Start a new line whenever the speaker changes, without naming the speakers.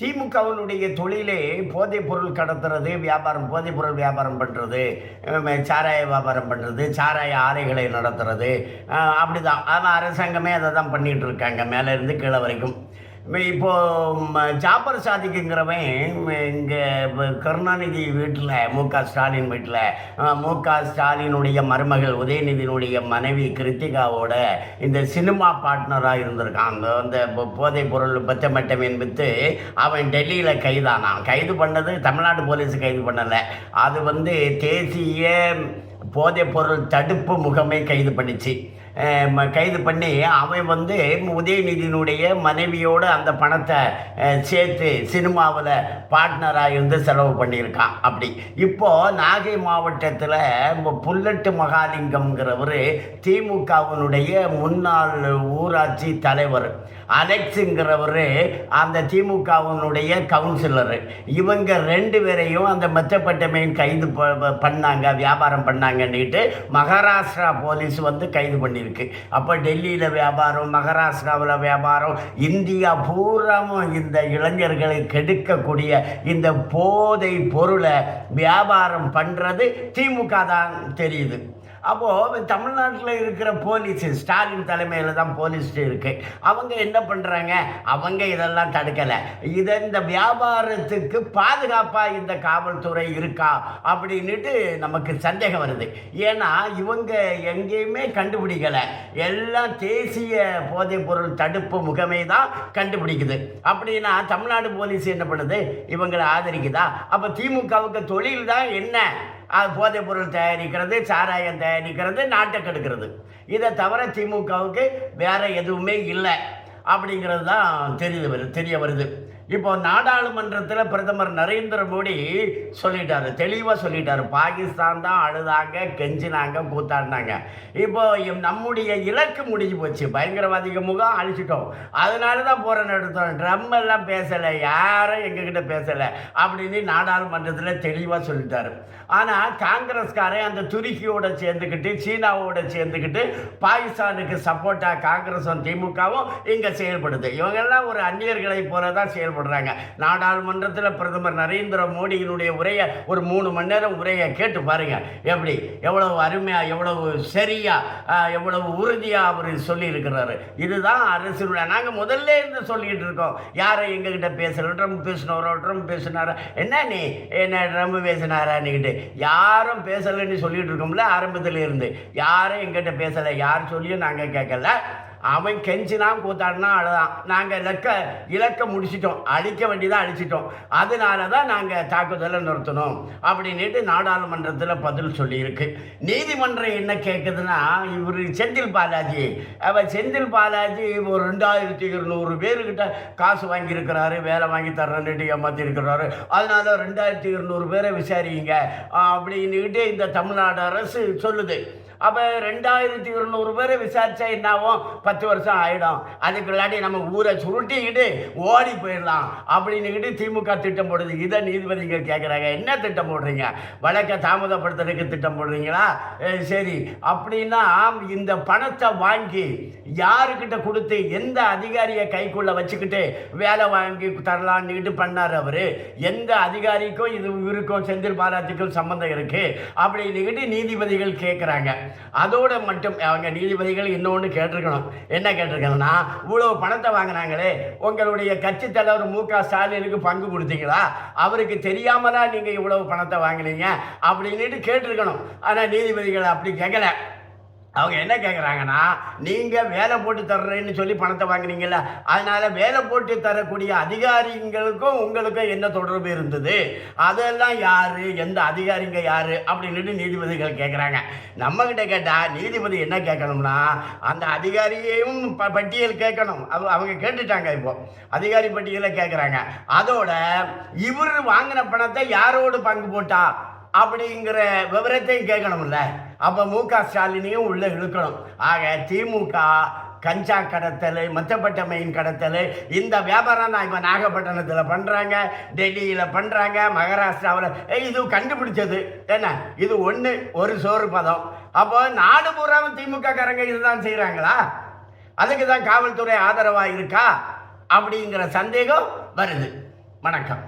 திமுகவினுடைய தொழிலே போதைப் பொருள் கடத்துறது வியாபாரம் போதைப் பொருள் வியாபாரம் பண்ணுறது சாராய வியாபாரம் பண்ணுறது சாராய ஆலைகளை நடத்துறது அப்படிதான். ஆனால் அரசாங்கமே அதை தான் பண்ணிகிட்டு இருக்காங்க. மேலே இருந்து கீழே வரைக்கும். இப்போ ம, ஜாபர் சாதிக்குங்கிறவன் இங்கே கருணாநிதி வீட்டில் மு க ஸ்டாலின் வீட்டில் மு க ஸ்டாலினுடைய மருமகள் உதயநிதியினுடைய மனைவி கிருத்திகாவோட இந்த சினிமா பார்ட்னராக இருந்திருக்கான் அந்த அந்த போதைப் பொருள் பச்சமட்டமீன் என்பது அவன் டெல்லியில் கைதானான். கைது பண்ணது தமிழ்நாடு போலீஸ் கைது பண்ணலை. அது வந்து தேசிய போதைப் பொருள் தடுப்பு முகமை கைது பண்ணிச்சு. ம- கைது பண்ணி அவன் வந்து உதயநிதியினுடைய மனைவியோடு அந்த பணத்தை சேர்த்து சினிமாவில் பார்ட்னராக இருந்து செலவு பண்ணியிருக்கான். அப்படி. இப்போ நாகை மாவட்டத்தில் புல்லட்டு மகாலிங்கம்ங்கிறவர் திமுகவினுடைய முன்னாள் ஊராட்சி தலைவர். அலெக்ஸுங்கிறவர் அந்த திமுகவினுடைய கவுன்சிலர். இவங்க ரெண்டு பேரையும் அந்த மெச்சப்பட்டமையின் கைது ப- வியாபாரம் பண்ணாங்க. வியாபாரம் பண்ணாங்கன்னுட்டு மகாராஷ்டிரா போலீஸ் வந்து கைது பண்ணியிருக்கு. அப்போ டெல்லியில் வியாபாரம் மகாராஷ்டிராவில் வியாபாரம் இந்தியா பூராவும் இந்த இளைஞர்களை கெடுக்கக்கூடிய இந்த போதை பொருளை வியாபாரம் பண்ணுறது திமுக தான் தெரியுது. அப்போது தமிழ்நாட்டில் இருக்கிற போலீஸ் ஸ்டாலின் தலைமையில் தான் போலீஸ் இருக்கு. அவங்க என்ன பண்ணுறாங்க அவங்க இதெல்லாம் தடுக்கலை. இதை இந்த வியாபாரத்துக்கு பாதுகாப்பாக இந்த காவல்துறை இருக்கா? அப்படின்னுட்டு நமக்கு சந்தேகம் வருது. ஏன்னா இவங்க எங்கேயுமே கண்டுபிடிக்கலை. எல்லாம் தேசிய போதைப் பொருள் தடுப்பு முகமை தான் கண்டுபிடிக்குது. அப்படின்னா தமிழ்நாடு போலீஸ் என்ன பண்ணுது? இவங்களை ஆதரிக்குதா? அப்போ திமுகவுக்கு தொழில் தான் என்ன? போதைப் பொருள் தயாரிக்கிறது சாராயம் தயாரிக்கிறது நாட்டை கெடுக்கிறது. இதை தவிர திமுகவுக்கு வேறு எதுவுமே இல்லை அப்படிங்கிறது தான் தெரியுது வருது தெரிய வருது. இப்போ நாடாளுமன்றத்தில் பிரதமர் நரேந்திர மோடி சொல்லிட்டாரு தெளிவாக சொல்லிட்டாரு. பாகிஸ்தான் தான் அழுதாங்க கெஞ்சினாங்க கூத்தாடினாங்க. இப்போ நம்முடைய இலக்கு முடிஞ்சு போச்சு பயங்கரவாதிக முகம் அழிச்சிட்டோம். அதனால தான் போகிற நடத்தோம் ட்ரம் எல்லாம் பேசலை யாரும் எங்ககிட்ட பேசலை அப்படின்னு நாடாளுமன்றத்தில் தெளிவாக சொல்லிட்டாரு. ஆனால் காங்கிரஸ்காரன் அந்த துருக்கியோட சேர்ந்துக்கிட்டு சீனாவோட சேர்ந்துக்கிட்டு பாகிஸ்தானுக்கு சப்போர்ட்டாக காங்கிரஸும் திமுகவும் இங்கே செயல்படுது. இவங்கெல்லாம் ஒரு அந்நியர்களை போல தான் செயல்படுறாங்க. நாடாளுமன்றத்தில் பிரதமர் நரேந்திர மோடியினுடைய உரையை ஒரு மூணு மணி நேரம் உரையை கேட்டு பாருங்கள் எப்படி? எவ்வளவு அருமையாக எவ்வளவு சரியாக எவ்வளவு உறுதியாக அவர் சொல்லியிருக்கிறாரு. இதுதான் அரசினுடைய நாங்கள் முதல்ல இருந்து சொல்லிக்கிட்டு இருக்கோம். யாரை எங்ககிட்ட பேசுகிறோம் ட்ரம்ப் பேசினவரோ ட்ரம்ப் பேசினாரா? என்ன நீ? என்ன ட்ரம்ப் பேசினாரான்னுக்கிட்டு. யாரும் பேசலைன்னு சொல்லிட்டு இருக்கோம்ல ஆரம்பத்தில் இருந்து யாரும் எங்கிட்ட பேசலை யார் சொல்லியும் நாங்கள் கேட்கல அவன் கெஞ்சினான் கூத்தாடினா அழுதான். நாங்கள் இலக்க இலக்க முடிச்சிட்டோம். அழிக்க வேண்டியதாக அழிச்சிட்டோம். அதனால தான் நாங்கள் தாக்குதலை நிறுத்தணும் அப்படின்னுட்டு நாடாளுமன்றத்தில் பதில் சொல்லியிருக்கு. நீதிமன்றம் என்ன கேட்குதுன்னா இவர் செந்தில் பாலாஜி. அவன் செந்தில் பாலாஜி ஒரு ரெண்டாயிரத்தி இருநூறு பேர்கிட்ட காசு வாங்கியிருக்கிறாரு வேலை வாங்கி தர்றேன்னுட்டு ஏமாத்திருக்கிறாரு அதனால ரெண்டாயிரத்தி இருநூறு பேரை விசாரிங்க. அப்படின்னுட்டு இந்த தமிழ்நாடு அரசு சொல்லுது. அப்போ ரெண்டாயிரத்தி இருநூறு பேரை விசாரிச்சா என்னாகும்? பத்து வருஷம் ஆகிடும் அதுக்குள்ளாடி நம்ம ஊரை சுருட்டிக்கிட்டு ஓடி போயிடலாம். அப்படின்னுக்கிட்டு திமுக திட்டம் போடுது. இதை நீதிபதிகள் கேட்குறாங்க என்ன திட்டம் போடுறீங்க? வழக்கை தாமதப்படுத்துறதுக்கு திட்டம் போடுறீங்களா? சரி. அப்படின்னா இந்த பணத்தை வாங்கி யாருக்கிட்ட கொடுத்து எந்த அதிகாரியை கைக்குள்ள வச்சுக்கிட்டு வேலை வாங்கி தரலான்னுக்கிட்டு பண்ணார் அவர்? எந்த அதிகாரிக்கும் இது இருக்கும் செந்தில் பாலாஜிக்கும் சம்மந்தம் இருக்குது அப்படின்னுக்கிட்டு நீதிபதிகள் கேட்குறாங்க அதோட மட்டும் அவங்க நீதிபதிகள் இன்னொன்று கேட்டிருக்கணும். என்ன கேட்டிருக்கணும்னா இவ்வளோ பணத்தை வாங்கினாங்களே உங்களுடைய கட்சி தலைவர் மு க ஸ்டாலினுக்கு பங்கு கொடுத்தீங்களா? அவருக்கு தெரியாமலா நீங்கள் இவ்வளோ பணத்தை வாங்கினீங்க அப்படின்னுட்டு கேட்டிருக்கணும். ஆனால் நீதிபதிகள் அப்படி கேட்கல அவங்க என்ன கேட்குறாங்கன்னா நீங்கள் வேலை போட்டு தர்றேன்னு சொல்லி பணத்தை வாங்குனீங்கல்ல அதனால் வேலை போட்டு தரக்கூடிய அதிகாரிங்களுக்கும் உங்களுக்கும் என்ன தொடர்பு இருந்தது? அதெல்லாம் யார்? எந்த அதிகாரிங்க யார்? அப்படின்னுட்டு நீதிபதிகள் கேட்குறாங்க நம்மக்கிட்ட கேட்டால் நீதிபதி என்ன கேட்கணும்னா அந்த அதிகாரியையும் ப பட்டியல் கேட்கணும். அவ- அவங்க கேட்டுட்டாங்க இப்போ. அதிகாரி பட்டியலை கேட்குறாங்க அதோட இவர் வாங்கின பணத்தை யாரோடு பங்கு போட்டா? அப்படிங்கிற விவரத்தையும் கேட்கணும்ல. அப்போ மு க ஸ்டாலினையும் உள்ளே இழுக்கணும். ஆக திமுக கஞ்சா கடத்தல் மத்தப்பட்ட மெயின் கடத்தல் இந்த வியாபாரம் நான் இப்போ நாகப்பட்டினத்தில் பண்ணுறாங்க டெல்லியில் பண்ணுறாங்க மகாராஷ்டிராவில். இது கண்டுபிடிச்சது. என்ன? இது ஒன்று ஒரு சோறு பதம். அப்போ நாடு பூராவும் திமுக காரங்க இதுதான் செய்கிறாங்களா அதுக்கு தான் காவல்துறை ஆதரவாக இருக்கா? அப்படிங்கிற சந்தேகம் வருது. வணக்கம்.